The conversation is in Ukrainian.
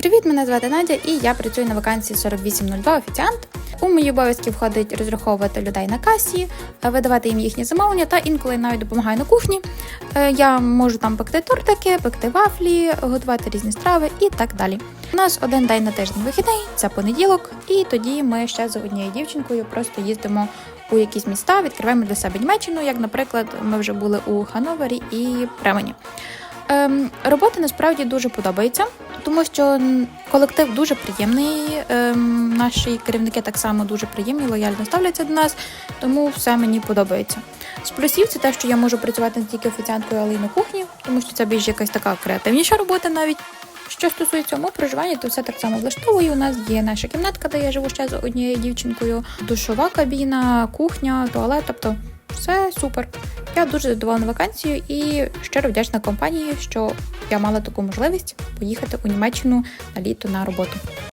Привіт, мене звати Надя, і я працюю на вакансії 4802 офіціант. У мої обов'язки входить розраховувати людей на касі, е, видавати їм їхні замовлення та інколи навіть допомагаю на кухні. Е, Я можу там пекти тортики, пекти вафлі, готувати різні страви і так далі. У нас один день на тиждень вихідний, це понеділок, і тоді ми ще з однією дівчинкою просто їздимо у якісь міста, відкриваємо для себе Німеччину. Як, наприклад, ми вже були у Хановері і Премені. Ем, робота насправді дуже подобається, тому що колектив дуже приємний. Ем, наші керівники так само дуже приємні, лояльно ставляться до нас, тому все мені подобається. З плюсів це те, що я можу працювати не тільки офіціанткою, але й на кухні, тому що це більш якась така креативніша робота навіть. Що стосується умов проживання, то все так само влаштовує. У нас є наша кімнатка, де я живу ще з однією дівчинкою, душова кабіна, кухня, туалет. Тобто все супер. Я дуже задоволена вакансією і щиро вдячна компанії, що я мала таку можливість поїхати у Німеччину на літо на роботу.